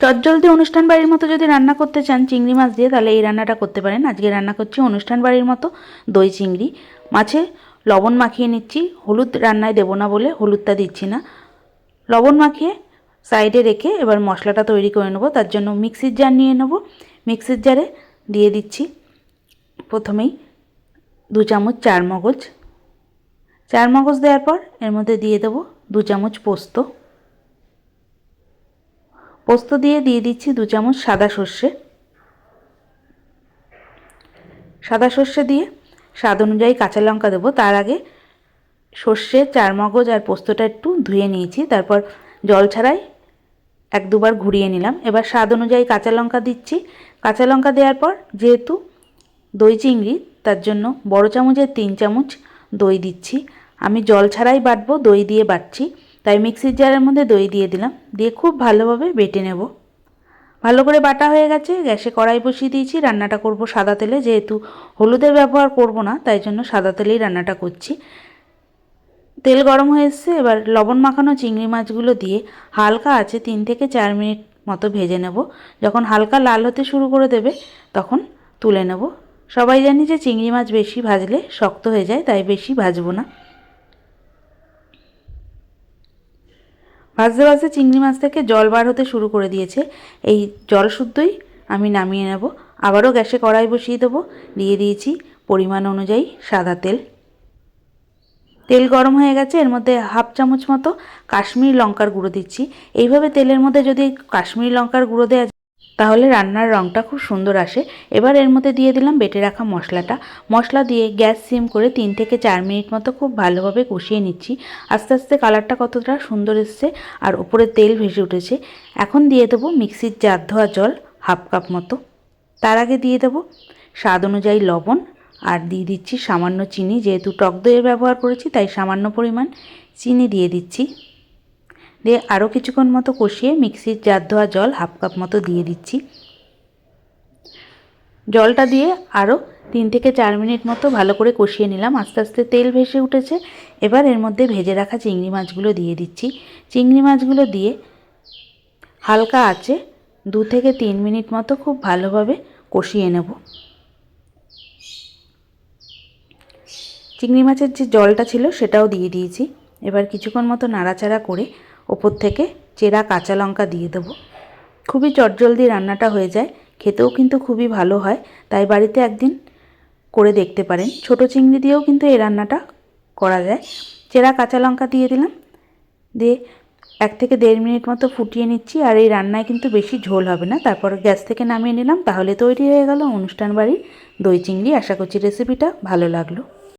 চটজলদি অনুষ্ঠান বাড়ির মতো যদি রান্না করতে চান চিংড়ি মাছ দিয়ে, তাহলে এই রান্নাটা করতে পারেন। আজকে রান্না করছি অনুষ্ঠান বাড়ির মতো দই চিংড়ি। মাছে লবণ মাখিয়ে নিচ্ছি। হলুদ রান্নায় দেবো না বলে হলুদটা দিচ্ছি না। লবণ মাখিয়ে সাইডে রেখে এবার মশলাটা তৈরি করে নেব। তার জন্য মিক্সির জার নিয়ে নেব। মিক্সির জারে দিয়ে দিচ্ছি প্রথমেই দু চামচ চার মগজ চার মগজ দেওয়ার পর এর মধ্যে দিয়ে দেবো দু চামচ পোস্ত। পোস্ত দিয়ে দিয়ে দিচ্ছি দু চামচ সাদা সর্ষে। সাদা সর্ষে দিয়ে স্বাদ অনুযায়ী কাঁচা লঙ্কা দেবো। তার আগে সর্ষে চার মগজ আর পোস্তটা একটু ধুয়ে নিয়েছি। তারপর জল ছাড়াই এক দুবার ঘুরিয়ে নিলাম। এবার স্বাদ অনুযায়ী কাঁচা লঙ্কা দিচ্ছি। কাঁচা লঙ্কা দেওয়ার পর যেহেতু দই চিংড়ি, তার জন্য বড় চামচের তিন চামচ দই দিচ্ছি। আমি জল ছাড়াই বাটবো, দই দিয়ে বাটছি। তাই মিক্সির জারের মধ্যে দই দিয়ে দিলাম। দিয়ে খুব ভালোভাবে বেটে নেব। ভালো করে বাটা হয়ে গেছে, গ্যাসে কড়াই বসিয়ে দিয়েছি। রান্নাটা করব সাদা তেলে, যেহেতু হলুদের ব্যবহার করব না, তাই জন্য সাদা তেলেই রান্নাটা করছি। তেল গরম হয়ে এসছে, এবার লবণ মাখানো চিংড়ি মাছগুলো দিয়ে হালকা আছে তিন থেকে চার মিনিট মতো ভেজে নেব। যখন হালকা লাল হতে শুরু করে দেবে, তখন তুলে নেব। সবাই জানি যে চিংড়ি মাছ বেশি ভাজলে শক্ত হয়ে যায়, তাই বেশি ভাজবো না। ভাজতে ভাজতে চিংড়ি মাছ থেকে জল বার হতে শুরু করে দিয়েছে। এই জল শুদ্ধই আমি নামিয়ে নেব। আবারও গ্যাসে কড়াই বসিয়ে দেবো। দিয়ে দিয়েছি পরিমাণ অনুযায়ী সাদা তেল। তেল গরম হয়ে গেছে, এর মধ্যে হাফ চামচ মতো কাশ্মীর লঙ্কার গুঁড়ো দিচ্ছি। এইভাবে তেলের মধ্যে যদি কাশ্মীর লঙ্কার গুঁড়ো দেওয়া তাহলে রান্নার রঙটা খুব সুন্দর আসে। এবার এর মধ্যে দিয়ে দিলাম বেটে রাখা মশলাটা। মশলা দিয়ে গ্যাস সিম করে তিন থেকে চার মিনিট মতো খুব ভালোভাবে কষিয়ে নিচ্ছি। আস্তে আস্তে কালারটা কতটা সুন্দর এসছে আর উপরে তেল ভেসে উঠেছে। এখন দিয়ে দেবো মিক্সির জার ধোয়া জল হাফ কাপ মতো। তার আগে দিয়ে দেবো স্বাদ অনুযায়ী লবণ আর দিয়ে দিচ্ছি সামান্য চিনি। যেহেতু টক দইয়ের ব্যবহার করেছি, তাই সামান্য পরিমাণ চিনি দিয়ে দিচ্ছি। দিয়ে আরও কিছুক্ষণ মতো কষিয়ে মিক্সির জার ধোয়া জল হাফ কাপ মতো দিয়ে দিচ্ছি। জলটা দিয়ে আরও তিন থেকে চার মিনিট মতো ভালো করে কষিয়ে নিলাম। আস্তে আস্তে তেল ভেসে উঠেছে। এবার এর মধ্যে ভেজে রাখা চিংড়ি মাছগুলো দিয়ে দিচ্ছি। চিংড়ি মাছগুলো দিয়ে হালকা আছে দু থেকে তিন মিনিট মতো খুব ভালোভাবে কষিয়ে নেব। চিংড়ি মাছের যে জলটা ছিল সেটাও দিয়ে দিয়েছি। এবার কিছুক্ষণ মতো নাড়াচাড়া করে ওপর থেকে চেরা কাঁচা লঙ্কা দিয়ে দেবো। খুবই চটজলদি রান্নাটা হয়ে যায়। খেতেও কিন্তু খুবই ভালো হয়। তাই বাড়িতে একদিন করে দেখতে পারেন। ছোট চিংড়ি দিয়েও কিন্তু এই রান্নাটা করা যায়। চেরা কাঁচা লঙ্কা দিয়ে দিলাম। দিয়ে এক থেকে দেড় মিনিট মতো ফুটিয়ে নিচ্ছি। আর এই রান্নায় কিন্তু বেশি ঝোল হবে না। তারপর গ্যাস থেকে নামিয়ে নিলাম। তাহলে তৈরি হয়ে গেল অনুষ্ঠান বাড়ির দই চিংড়ি। আশা করছি রেসিপিটা ভালো লাগল।